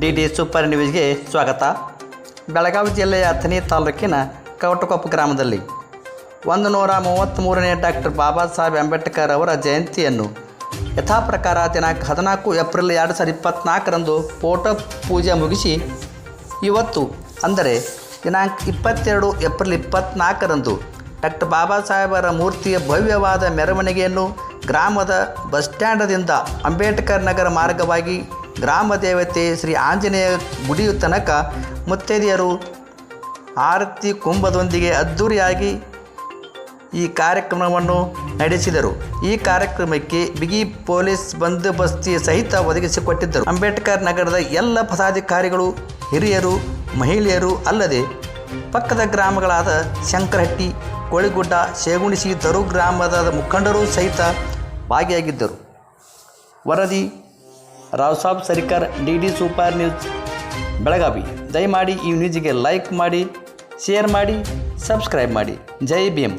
D D super ನ್ಯೂಸ್ಗೆ ಸ್ವಾಗತ. ಬೆಳಗಾವಿ ಜಿಲ್ಲೆಯ ಅಥಣಿ ತಾಲೂಕಿನ ಕವಟಕೊಪ್ಪ ಗ್ರಾಮದಲ್ಲಿ ಒಂದು ನೂರ ಮೂವತ್ತ್ಮೂರನೇ ಡಾಕ್ಟರ್ ಬಾಬಾ ಸಾಹೇಬ್ ಅಂಬೇಡ್ಕರ್ ಅವರ ಜಯಂತಿಯನ್ನು ಯಥಾಪ್ರಕಾರ ದಿನಾಂಕ ಹದಿನಾಲ್ಕು ಏಪ್ರಿಲ್ ಎರಡು ಸಾವಿರದ ಇಪ್ಪತ್ತ್ನಾಲ್ಕರಂದು ಫೋಟೋ ಪೂಜೆ ಮುಗಿಸಿ ಇವತ್ತು ಅಂದರೆ ದಿನಾಂಕ ಇಪ್ಪತ್ತೆರಡು ಏಪ್ರಿಲ್ ಇಪ್ಪತ್ತ್ನಾಲ್ಕರಂದು ಡಾಕ್ಟರ್ ಬಾಬಾ ಸಾಹೇಬರ ಮೂರ್ತಿಯ ಭವ್ಯವಾದ ಮೆರವಣಿಗೆಯನ್ನು ಗ್ರಾಮದ ಬಸ್ ಸ್ಟ್ಯಾಂಡದಿಂದ ಅಂಬೇಡ್ಕರ್ ನಗರ ಮಾರ್ಗವಾಗಿ ಗ್ರಾಮ ದೇವತೆ ಶ್ರೀ ಆಂಜನೇಯ ಗುಡಿಯ ತನಕ ಮುತ್ತೈದೆಯರು ಆರತಿ ಕುಂಭದೊಂದಿಗೆ ಅದ್ಧೂರಿಯಾಗಿ ಈ ಕಾರ್ಯಕ್ರಮವನ್ನು ನಡೆಸಿದರು. ಈ ಕಾರ್ಯಕ್ರಮಕ್ಕೆ ಬಿಗಿ ಪೊಲೀಸ್ ಬಂದೋಬಸ್ತಿ ಸಹಿತ ಒದಗಿಸಿಕೊಟ್ಟಿದ್ದರು. ಅಂಬೇಡ್ಕರ್ ನಗರದ ಎಲ್ಲ ಪದಾಧಿಕಾರಿಗಳು, ಹಿರಿಯರು, ಮಹಿಳೆಯರು ಅಲ್ಲದೆ ಪಕ್ಕದ ಗ್ರಾಮಗಳಾದ ಶಂಕರಹಟ್ಟಿ, ಕೋಳಿಗುಡ್ಡ, ಶೇಗುಣಿಸಿ ತರು ಗ್ರಾಮದ ಮುಖಂಡರು ಸಹಿತ ಭಾಗಿಯಾಗಿದ್ದರು. ವರದಿ Rao Saab, Sarikar, D D super news, Belagavi. ದಯಮಾಡಿ ಈ ನ್ಯೂಸಿಗೆ ಲೈಕ್ ಮಾಡಿ ಶೇರ್ ಮಾಡಿ ಸಬ್ಸ್ಕ್ರೈಬ್ ಮಾಡಿ. ಜೈ ಭೀಮ್.